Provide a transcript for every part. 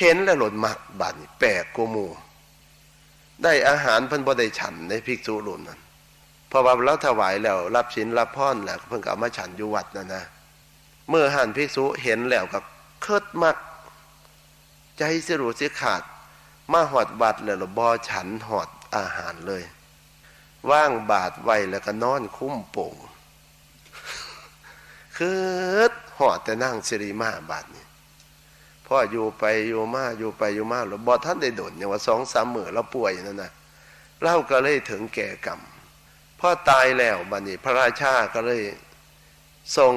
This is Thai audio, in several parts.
เห็นแล้วหล่นมักบาดนี่แปลกกูมูได้อาหารเพิ่นบ่ได้ฉันในภิกษุรุ่นนั้นเพราะว่าเราถวายแล้วรับศีลรับพรแล้วเพิ่นก็เอามาฉันอยู่วัดนั่นนะเมื่อหันภิกษุเห็นแล้วก็เคิดมักใจสิรู้สิขาด มาหอดบัดแล้วบ่ฉันหอดอาหารเลย ว่างบาดไว้แล้วก็นอนคุ้มโป่งคือหอดแต่นั่งสิริมาบาดนี่ พ่ออยู่ไปอยู่มาอยู่ไปอยู่มาหรือบอท่านได้โดนอย่างว่าสองสามหมือเราป่วยนั่นนะเล่าก็เลยถึงแก่กรรมพ่อตายแล้วบัดนี้พระราชาก็เลยส่ง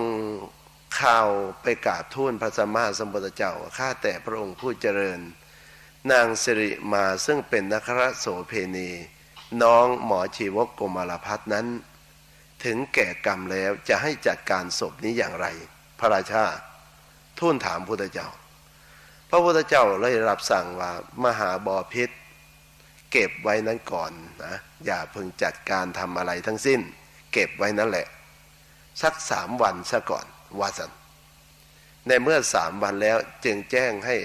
ข่าวไปกราบทูลพระสัมมาสัมพุทธเจ้าข้าแต่พระองค์ผู้เจริญ นางสิริมาซึ่งเป็นนักรโสเพณี น้องหมอชีวกโกมารพัฒนั้น ถึงแก่กรรมแล้วจะให้จัดการศพนี้อย่างไร พระราชาทูลถามพุทธเจ้า พระพุทธเจ้าเลยรับสั่งว่ามหาบอพิษ เก็บไว้นั้นก่อนนะอย่าเพิ่งจัดการทำอะไรทั้งสิ้น เก็บไว้นั่นแหละ สักสามวันซะก่อนวาสันในเมื่อสามวันแล้วจึงแจ้งให้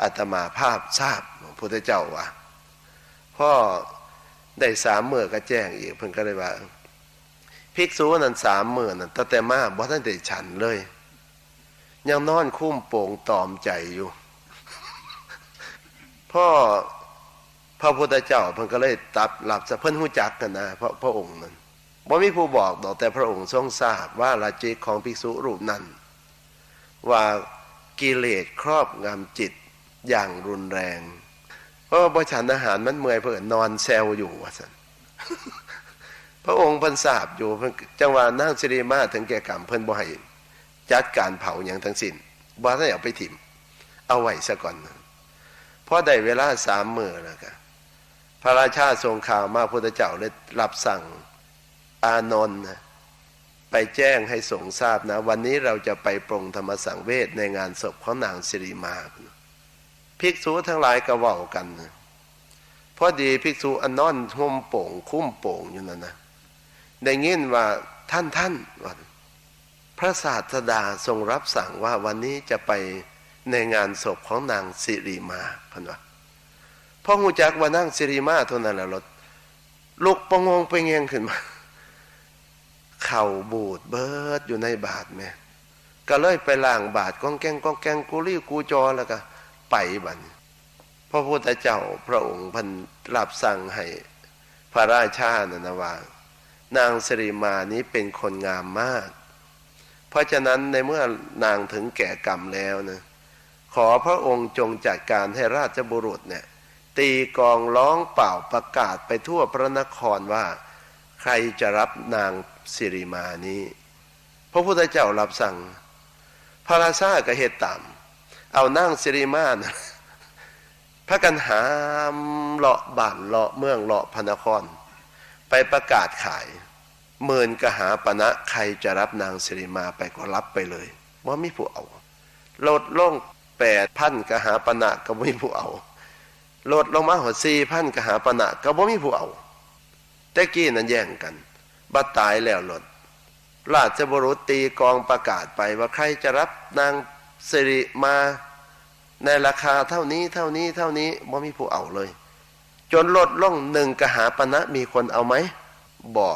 อาตมาภาพทราบพุทธเจ้าว่าพ่อได้สามเมื่อก็แจ้งอีกเพิ่นก็เลยว่า ภิกษุนั้นสามเมื่อนั้นตั้งแต่มาบ่ท่านได้ฉันเลย ยังนอนคุ้มโป่งตอมใจอยู่พ่อพระพุทธเจ้าเพิ่นก็เลยตับหลับสะเพิ่นหูจักกันนะเพราะพระองค์นั้นบ่มีผู้บอกดอกแต่พระองค์ทรงทราบว่าลาจิตของภิกษุรูปนั้น ว่ากิเลสครอบงำจิตอย่างรุนแรง เพราะว่าบฉันอาหารมันเมื่อยเพื่อนอนแซวอยู่ว่าสันพระองค์เพิ่นทราบอยู่จังหวะนั่งสิริมาถึงแก่กรรมเพิ่นบ่ให้ จัดการเผาอย่างทั้งสิ้นบ่ได้เอาไปถิ่ม เอาไว้ซะก่อนพอได้เวลาสามมือแล้วก็พระราชาทรงข่าวมาพุทธเจ้าเลยรับสั่งอานนท์ไปแจ้งให้สงทราบนะ วันนี้เราจะไปปรงธรรมสังเวชในงานศพของนางสิริมาภิกษุทั้งหลายก็เว้ากันนะพอดีภิกษุอนนอนห่มโป่ง คุ้มโป่งอยู่นั่นนะได้ยินว่าท่านท่านว่า พระศาสดาทรงรับสั่งว่าวันนี้จะไปในงานศพของนางสิริมาพันว่าพ่อหูจักว่านางสิริมาเท่านั้นแหละรถลุกประงงไปเงียงขึ้นมา เข่าบูดเบิดอยู่ในบาทแม่ก็เลยไปล่างบาทก้องแกงก้องแกงกูรี่กูจอแล้วก็ ไปบันพระพุทธเจ้าพระองค์พันรับสั่งให้พระราชานะนะว่านางสิริมานี้เป็นคนงามมาก เพราะฉะนั้นในเมื่อนางถึงแก่กรรมแล้วนะขอพระองค์จงจัดการให้ราชบุรุษเนี่ย ตีกองร้องเป่าประกาศไปทั่วพระนครว่า ใครจะรับนางสิริมานี้ พระพุทธเจ้ารับสั่ง พระราชาก็เหตุตามเอานั่งสิริมานะพระกันหามเลาะบ้านเลาะเมืองเลาะพระนคร ไปประกาศขาย เมินกหาปณะใครจะรับนางสิริมาไปก็รับไปเลยว่าไม่ผู้เอาลดลงแปดพันกหาปณะก็ไม่ผู้เอาลดลงมาหัวสี่พันกหาปณะก็บ่มีผู้เอาแต่กี้นั้นแย่งกันบัดตายแล้วหลดราชบุรุษตีกองประกาศไปว่าใครจะรับนางสิริมาในราคาเท่านี้เท่านี้เท่านี้บ่มีผู้เอาเลย จนลดล่องหนึ่งกหาปณะมีคนเอาไหมบ่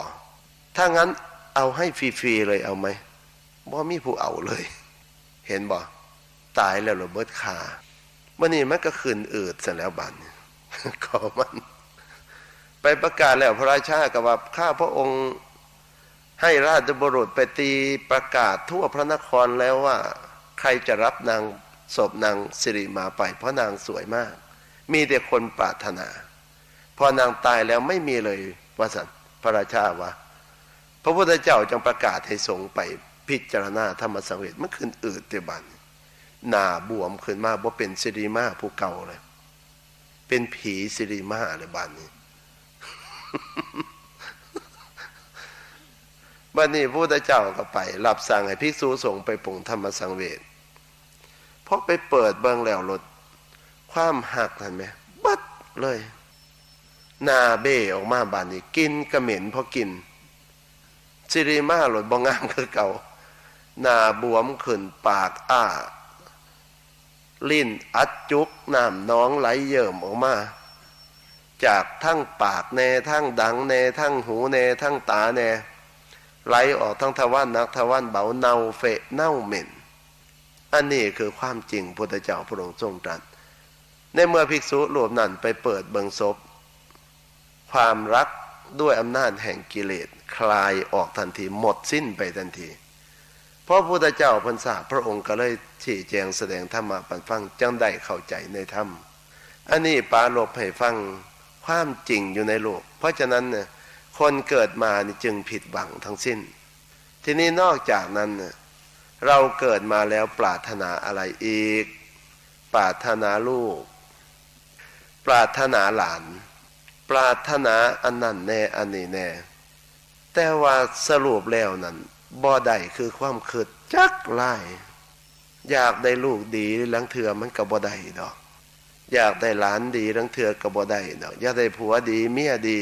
ถ้างั้นเอาให้ฟรีๆเลยเอาไหมบ่มีผู้เอาเลย เห็นบ่ตายแล้วเราเบิดขามื่อนี้มันก็ขืนอืดเสร็จแล้วบันขอมัน ไปประกาศแล้วพระราชากับว่าข้าพระองค์ให้ราชบุรุษไปตีประกาศทั่วพระนครแล้วว่า ใครจะรับนางศพนางสิริมาไป เพราะนางสวยมาก มีแต่คนปรารถนา พอนางตายแล้วไม่มีเลยว่าสันพระราชาวะ พระพุทธเจ้าจึงประกาศให้สงไปพิจารณาธรรมสังเวชมันขึ้นอืดเตบันหนาบวมขึ้นมาบ่เป็นสิริมาผู้เก่าเลยเป็นผีสิริมาเลยบ้านนี้บ้านนี้พระพุทธเจ้าก็ไปรับสั่งให้ภิกษุสงฆ์ไปปรงธรรมสังเวชพอไปเปิดเบื้องแล้วรถความหักเห็นไหมบัดเลยหนาเบ้ออกมาบ้านนี้ กินกระเหม็นพอกิน สิริมาหลดบองามคือเก่า หน้าบวมขึ้นปากอ้า ลิ้นอัดจุกน้ำน้องไหลเยิ่มออกมา จากทั้งปากแน่ทั้งดังแน่ทั้งหูแน่ทั้งตาแน่ไหลออกทั้งทวารนักทวารเบาเน่าเฟะเน่าเหม็น อันนี้คือความจริงพุทธเจ้าพระองค์ทรงตรัสในเมื่อภิกษุรวมนั้นไปเปิดเบิงศพความรักด้วยอำนาจแห่งกิเลส ลายออกทันทีหมดสิ้นไปทันทีเพราะพุทธเจ้าพรรษาพระองค์ก็เลยชี้แจงแสดงธรรมะปันฟังจังได้เข้าใจในธรรมอันนี้ปาลบให้ฟังความจริงอยู่ในโลก เพราะฉะนั้นเนี่ยคนเกิดมานี่จึงผิดหวังทั้งสิ้น ทีนี้นอกจากนั้นเราเกิดมาแล้วปรารถนาอะไรอีก ปรารถนาลูก ปรารถนาหลาน ปรารถนาอันนั้นแน่อันนี้แน่ แต่ว่าสรุปแล้วนั้นบ่ได้คือความคิดจักไล่อยากได้ลูกดีหลังเถื่อมันก็บบ่ได้ดอก อยากได้หลานดีหลังเถื่อก็บบ่ได้ดอกอยากได้ผัวดีเมียดี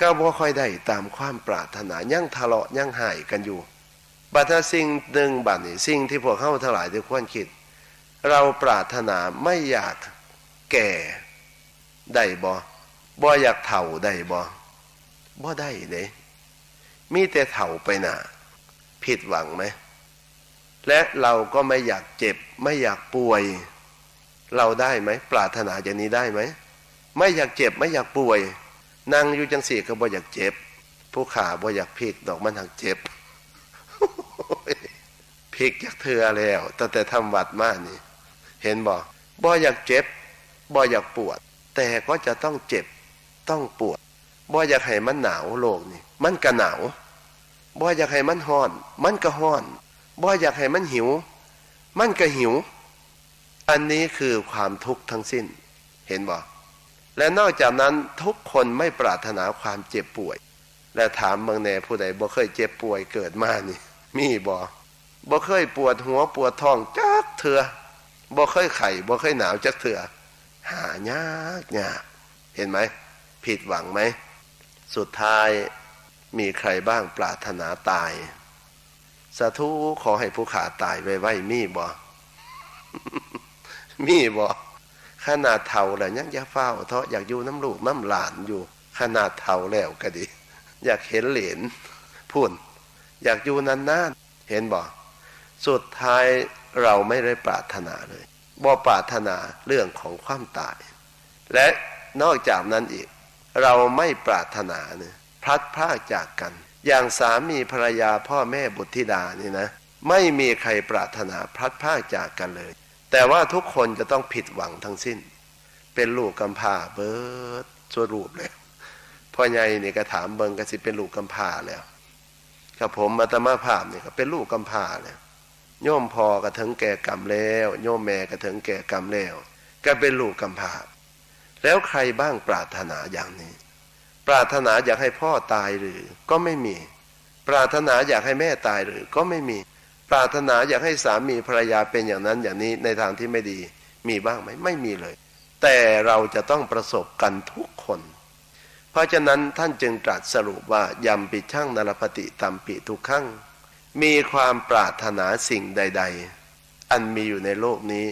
ก็บ่ค่อยได้ตามความปรารถนายั่งทะเลาะยั่งหายกันอยู่บัดถ้าสิ่งหนึ่งบัดนี้สิ่งที่พวกเข้าทั้งหลายที่ควรคิด เราปรารถนาไม่อยากแก่ได้บ่บ่อยากเฒ่าได้บ่บ่ได้เด้ มีแต่เฒ่าไปหนาผิดหวังไหม และเราก็ไม่อยากเจ็บ ไม่อยากป่วย เราได้ไหม ปรารถนาอย่างนี้ได้ไหม ไม่อยากเจ็บไม่อยากป่วย นั่งอยู่จังสี่ก็บ่อยากเจ็บ ผู้ขาบ่อยากพิกดอกมันหักเจ็บพิกจากเธอแล้วตั้งแต่ทำวัดมานี่ เห็นบ่บ่อยากเจ็บบ่อยากปวด แต่ก็จะต้องเจ็บต้องปวด บ่อยากให้มันหนาวโลกนี่ มันก็หนาวบ่อยากให้มันห้อน มันก็ห้อนบ่อยากให้มันหิว มันก็หิว อันนี้คือความทุกข์ทั้งสิ้น เห็นบ่และนอกจากนั้นทุกคนไม่ปรารถนาความเจ็บป่วย และถามบางแนผู้ใดบ่เคยเจ็บป่วยเกิดมานี่ มีบ่บ่เคยปวดหัวปวดท้องจักเถื่อบ่เคยไข่บ่เคยหนาวจักเถื่อหายากยากเห็นไหมผิดหวังไหม สุดท้ายมีใครบ้างปรารถนาตาย สาธุขอให้ผู้ขาตายไว้ไว้มีบ่ มีบ่ขนาดเท่าแล้วยังอยาเฝ้าเทาะอยากอยู่น้ำลูกน้ำหลานอยู่ ขนาดเท่าแล้วก็ดี อยากเห็นเหรียญพูนอยากอยู่นานๆเห็นบ่สุดท้ายเราไม่ได้ปรารถนาเลยบ่ปรารถนาเรื่องของความตาย และนอกจากนั้นอีก เราไม่ปรารถนาเนี่ยพลัดพรากจากกัน อย่างสามีภรรยาพ่อแม่บุตรธิดานี่นะ ไม่มีใครปรารถนาพลัดพรากจากกันเลย แต่ว่าทุกคนจะต้องผิดหวังทั้งสิ้น เป็นลูกกำพร้าเบิดสรูปแล้วพ่อใหญ่นี่ก็ถามเบิงก็สิเป็นลูกกำพร้าแล้วกับผมมาตมาภาพเนี่ก็เป็นลูกกำพร้าแล้วโยมพอกระถึงแก่กรรมแล้ว โยมแม่กระถึงแก่กรรมแล้ว ก็เป็นลูกกำพร้า แล้วใครบ้างปรารถนาอย่างนี้ ปรารถนาอยากให้พ่อตายหรือก็ไม่มี ปรารถนาอยากให้แม่ตายหรือก็ไม่มี ปรารถนาอยากให้สามีภรรยาเป็นอย่างนั้นอย่างนี้ในทางที่ไม่ดีมีบ้างไหมไม่มีเลย แต่เราจะต้องประสบกันทุกคน เพราะฉะนั้นท่านจึงตรัสสรุปว่ายำปิช่างนรปฏิตัมปิทุกขั้งมีความปรารถนาสิ่งใด ๆ อันมีอยู่ในโลกนี้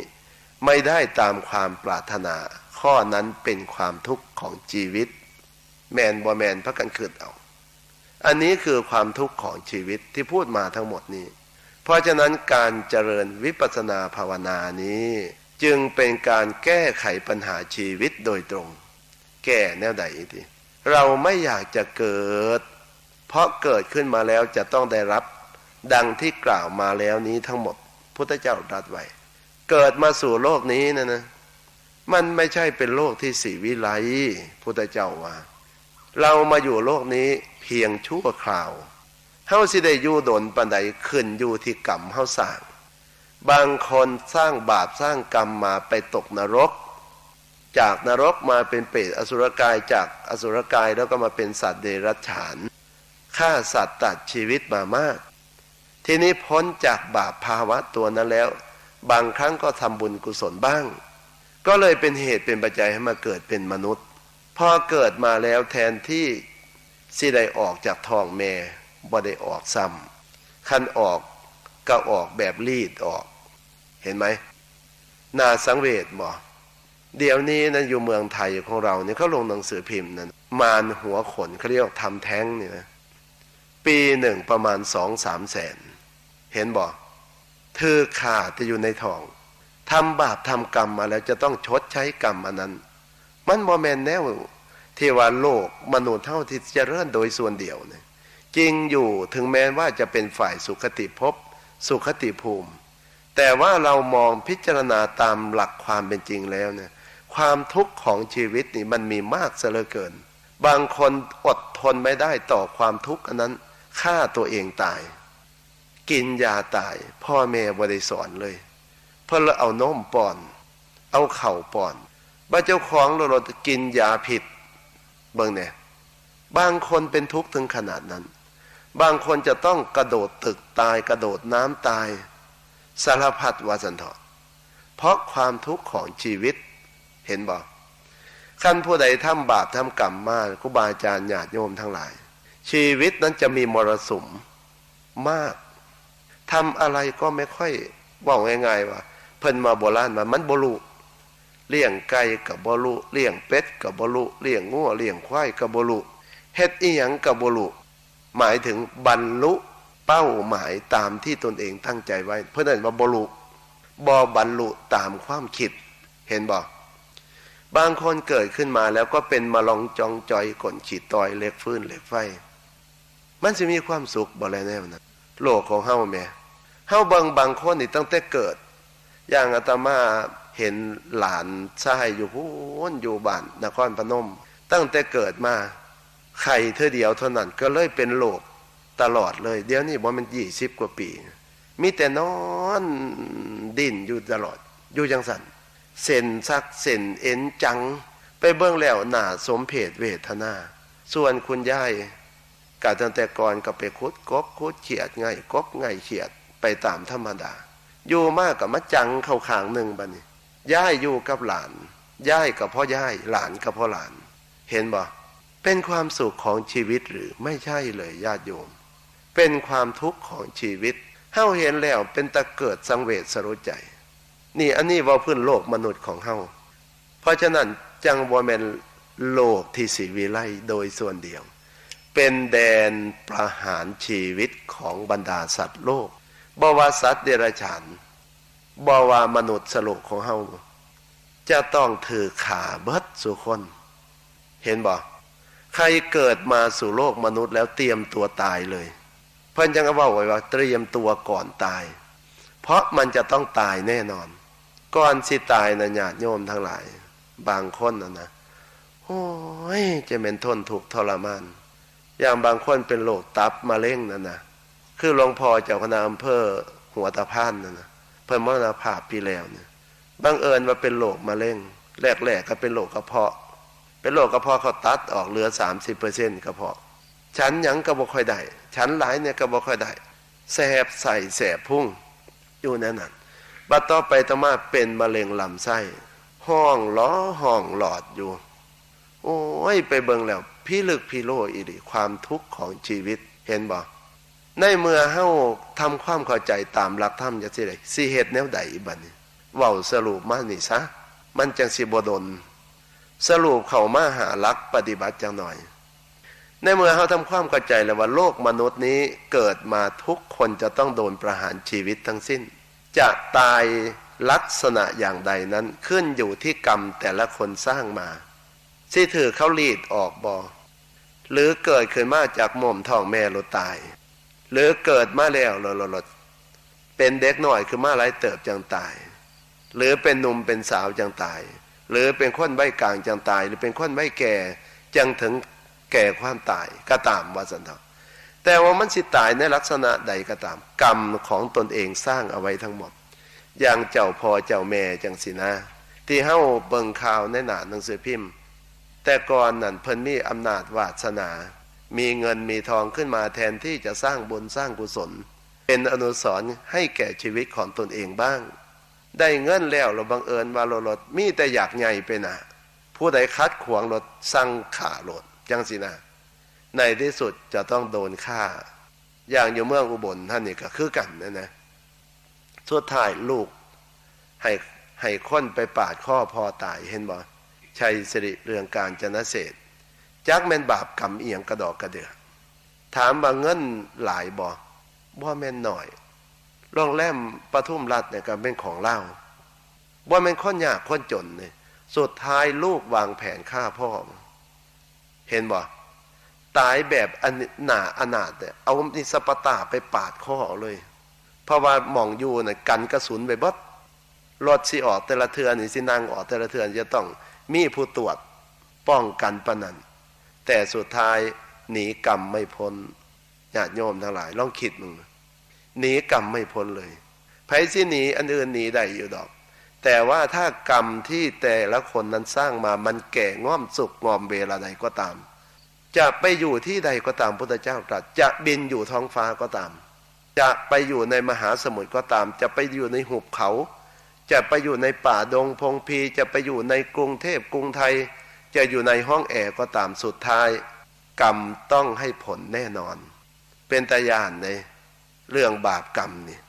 ไม่ได้ตามความปรารถนา ข้อนั้นเป็นความทุกข์ของชีวิต แมนบอแมนพักกันคืดเอา อันนี้คือความทุกข์ของชีวิตที่พูดมาทั้งหมดนี้ เพราะฉะนั้นการเจริญวิปัสสนาภาวนานี้ จึงเป็นการแก้ไขปัญหาชีวิตโดยตรง แก้แนวใดทีเราไม่อยากจะเกิด เพราะเกิดขึ้นมาแล้วจะต้องได้รับ ดังที่กล่าวมาแล้วนี้ทั้งหมด พุทธเจ้าตรัสไว้ เกิดมาสู่โลกนี้นะนะ มันไม่ใช่เป็นโลกที่สีวิไลพุทธเจ้าว่า เรามาอยู่โลกนี้เพียงชั่วคราวเฮาสิได้อยู่ดนปันใดขึ้นอยู่ที่กรรมเฮาสร้าง บางคนสร้างบาปสร้างกรรมมาไปตกนรก จากนรกมาเป็นเปรตอสุรกายจากอสุรกายแล้วก็มาเป็นสัตว์เดรัจฉานฆ่าสัตว์ตัดชีวิตมามาก ทีนี้พ้นจากบาปภาวะตัวนั้นแล้ว บางครั้งก็ทำบุญกุศลบ้าง ก็เลยเป็นเหตุเป็นปัจจัยให้มาเกิดเป็นมนุษย์ พอเกิดมาแล้วแทนที่สิได้ออกจากท้องแม่บ่ได้ออกซ้ำคันออกก็ออกแบบรีดออก เห็นไหมนาสังเวชบ่เดี๋ยวนี้นะอยู่เมืองไทยของเราเนี่ยเขาลงหนังสือพิมพ์นั้นมารหัวขนเขาเรียกทำแท้งเนี่ยนะปีหนึ่งประมาณสองสามแสน เห็นบ่เธอขาดจะอยู่ในท้อง ทำบาปทำกรรมมาแล้วจะต้องชดใช้กรรมอันนั้น มันบอแมนแนวที่ว่าโลกมนุษย์เท่าที่จะเริ่มโดยส่วนเดียวเนี่ยจริงอยู่ถึงแม้ว่าจะเป็นฝ่ายสุขติภพสุขติภูมิ แต่ว่าเรามองพิจารณาตามหลักความเป็นจริงแล้วเนี่ยความทุกข์ของชีวิตนี่มันมีมากเสียเหลือเกิน บางคนอดทนไม่ได้ต่อความทุกข์อันนั้นฆ่าตัวเองตาย กินยาตาย พ่อแม่บริสอนเลย เพื่อเอานมป้อน เอาเข่าป้อนบ้าเจ้าของเราเรากินยาผิด เบิ่งเนี่ยบางคนเป็นทุกข์ถึงขนาดนั้น บางคนจะต้องกระโดดตึกตายกระโดดน้ำตาย สารพัดวาสันทอเพราะความทุกข์ของชีวิตเห็นบอกขั้นผู้ใดทำบาปทำกรรมมากครูบาอาจารย์ญาติโยมทั้งหลาย ชีวิตนั้นจะมีมรสุมมากทำอะไรก็ไม่ค่อยว่าง่ายๆว่า เพิ่นมาโบราณมามันบรุเลี้ยงไก่กับบรุเลี้ยงเป็ดกับบรุเลี้ยงงัวเลี้ยงควายกับบรุเฮ็ดอีหยังกับบรุหมายถึงบรรลุเป้าหมายตามที่ตนเองตั้งใจไว้ เพื่อนว่าบรุบอบรรลุตามความคิด เห็นบอกบางคนเกิดขึ้นมาแล้วก็เป็นมาลองจองจอยก่นขีดตอยเล็กฟื้นเล็กไฟ มันจะมีความสุขบ่อะไรแน่นะโลกของเฮ้าแม่เฮ้าบางบางคนนี่ตั้งแต่เกิด อย่างอาตมาเห็นหลานชายอยู่พูนอยู่บ้านนครพนม ตั้งแต่เกิดมาไข่เธอเดียวเท่านั้นก็เลยเป็นโรคตลอดเลย เดี๋ยวนี้ว่ามันยี่สิบกว่าปี มีแต่นอนดิ้นอยู่ตลอด อยู่จังสันเส้นซักเส้นเอ็นจัง ไปเบื้องแล้วหนาสมเพศเวทนา ส่วนคุณยายกาตั้งแต่ก่อนก็ไปคุดกบคุดเขียดไงกบไงเขียดไปตามธรรมดา อยู่มากกับมะจังเข้าขางหนึ่งบัดนี้ย่ายอยู่กับหลานย่ายกับพ่อย่ายหลานกับพ่อหลาน เห็นบ่เป็นความสุขของชีวิตหรือไม่ใช่เลยญาติโยม เป็นความทุกข์ของชีวิตเฮาเห็นแล้วเป็นตะเกิดสังเวชสรุใจ นี่อันนี้ว่าพื้นโลกมนุษย์ของเฮาเพราะฉะนั้นจังบ่แมนโลกที่สีวิไลโดยส่วนเดียว เป็นแดนประหารชีวิตของบรรดาสัตว์โลก บวาสัตว์เดรัจฉานบวามนุษย์สโลกของเฮาจะต้องถือขาเบิดสุคน เห็นบ่ใครเกิดมาสู่โลกมนุษย์แล้วเตรียมตัวตายเลย เพื่อนจังก็ว่าไว้ว่า เตรียมตัวก่อนตาย เพราะมันจะต้องตายแน่นอน ก่อนสิตายนะญาติโยมทั้งหลาย บางคนนะนะโอ้ยจะเป็นทนถูกทรมาน อย่างบางคนเป็นโรคตับมาเร่งนั่นนะ คือหลวงพ่อเจ้าคณะอำเภอหัวตะพานนั่นนะเพิ่นมรณภาพปีแล้วเนี่ยบังเอิญว่าเป็นโรคมะเร็งแรกๆก็เป็นโรคกระเพาะ เป็นโรคกระเพาะเขาตัดออกเหลือสามสิบเปอร์เซ็นต์กระเพาะ ฉันยังก็บ่ค่อยได้ฉันหลายเนี่ยก็บ่ค่อยได้แสบใส่แสบพุ่งอยู่นั่นน่ะบัดต่อไปต่อมาเป็นมะเร็งลำไส้ห้องล้อห้องหลอดอยู่ โอ้ยไปเบิ่งแล้ว พี่ลึกพี่โลอีดีความทุกข์ของชีวิตเห็นบ่ ในเมื่อเฮาทำความเข้าใจตามหลักธรรมจะสิไดสิเหตุแนวใดบัดนี้เว้าสรุปมานี่ซะมันจังสิบ่ดน สรุปเข้ามาหาหลักปฏิบัติจังหน่อย ในเมื่อเฮาทำความเข้าใจแล้วว่าโลกมนุษย์นี้เกิดมาทุกคนจะต้องโดนประหารชีวิตทั้งสิ้น จะตายลักษณะอย่างใดนั้นขึ้นอยู่ที่กรรมแต่ละคนสร้างมาสิถือเขาลีดออกบอหรือเกิดขึ้นมาจากหม่อมท้องแม่เราตาย หรือเกิดมาแล้วหลดเป็นเด็กหน่อยคือมาไรเติบจังตาย หรือเป็นหนุ่มเป็นสาวจังตาย หรือเป็นคนใบกลางจังตาย หรือเป็นคนใบแก่จังถึงแก่ความตายก็ตามว่าสันทแต่ว่ามันสิตายในลักษณะใดก็ตาม กรรมของตนเองสร้างเอาไว้ทั้งหมด อย่างเจ้าพ่อเจ้าแม่จังสินะ ที่เฮ้าเบิ่งข่าวในหนาหนังสือพิมพ์ แต่ก่อนนั่นเพิ่นมีอำนาจวาสนา มีเงินมีทองขึ้นมาแทนที่จะสร้างบุญสร้างกุศล เป็นอนุสรณ์ให้แก่ชีวิตของตนเองบ้าง ได้เงินแล้วเราบังเอิญว่าเราลดมีแต่อยากใหญ่ไปนะผู้ใดคัดขวางรถสร้างขาลดจังสินะ ในที่สุดจะต้องโดนฆ่า อย่างอยู่เมืองอุบลท่านนี่ก็คือกันนะนะสุดท้ายลูก ให้ให้คนไปปาดข้อพอตายเห็นบ่ชัยสิริเรืองการจนเศษ จักแม่นบาปกรรมเอียงกระดอกกระเดือถามว่าเงินหลายบ่บ่แม่นหน่อยโรงแรมปทุมรัฐเนี่ยก็เป็นของเล่าบ่แม่นคนยากคนจนเนี่ยสุดท้ายลูกวางแผนฆ่าพ่อ เห็นบ่ตายแบบอนหนาอนาถเนี่ยเอานิสปตาไปปาดคอเลย เพราะว่าหม่องอยู่เนี่ยกันกระสุนไปบดรถสิออกแต่ละเทือนี่สินั่งออกแต่ละเทือนจะต้องมีผู้ตรวจป้องกันปะนัน แต่สุดท้ายหนีกรรมไม่พ้นญาติโยมทั้งหลายลองคิดมึงหนีกรรมไม่พ้นเลยไผสิหนีอันอื่นหนีได้อยู่ดอก แต่ว่าถ้ากรรมที่แต่ละคนนั้นสร้างมามันแก่ง่อมสุกงอมเวลาใดก็ตาม จะไปอยู่ที่ใดก็ตามพุทธเจ้าตรัสจะบินอยู่ท้องฟ้าก็ตาม จะไปอยู่ในมหาสมุทรก็ตาม จะไปอยู่ในหุบเขา จะไปอยู่ในป่าดงพงพีจะไปอยู่ในกรุงเทพกรุงไทย จะอยู่ในห้องแอร์ก็ตามสุดท้าย กรรมต้องให้ผลแน่นอน เป็นตายานในเรื่องบาปกรรมนี่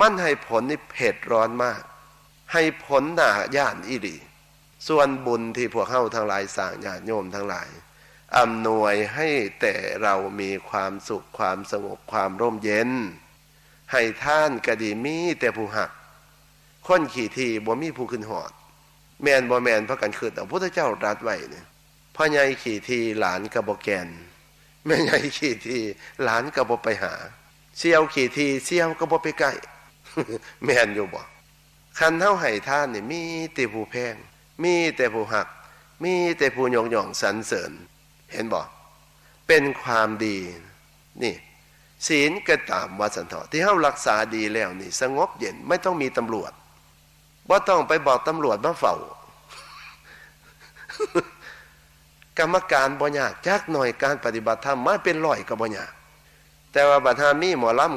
มันให้ผลนี่เผ็ดร้อนมาก ให้ผลหนาย่านอีดีส่วนบุญที่พวกเข้าทั้งหลายสร้างญาติโยมทั้งหลายอำนวยให้แต่เรามีความสุขความสงบความร่มเย็น ให้ท่านกะดีมีแต่ผู้หัก คนขี่ทีบ่มีผู้ขึ้นหอด แมนบ่แมนเพราะกันคือแต่พระเจ้ารัดไว้เนี่ยพ่อใหญ่ขี่ทีหลานกระบแกน แม่ใหญ่ขี่ทีหลานกระบไปหาเสี่ยวขี่ทีเสี่ยวกระบไปใกล้แมนอยู่บ่คันเท่าไห้ท่านเนี่ยมีแต่ผู้แพง มีแต่ผู้หัก มีแต่ผู้ยองยองสรรเสริญ เห็นบ่เป็นความดี นี่ ศีลก็ตามวัดสันทอที่เฮารักษาดีแล้วนี่ สงบเย็นไม่ต้องมีตำรวจ ว่าต้องไปบอกตำรวจมาเฝ้ากรรมการบ่ยากจักหน่อยการปฏิบัติธรรมมาเป็นร้อยก็บ่ยากแต่ว่าบัดหามีหมอลำ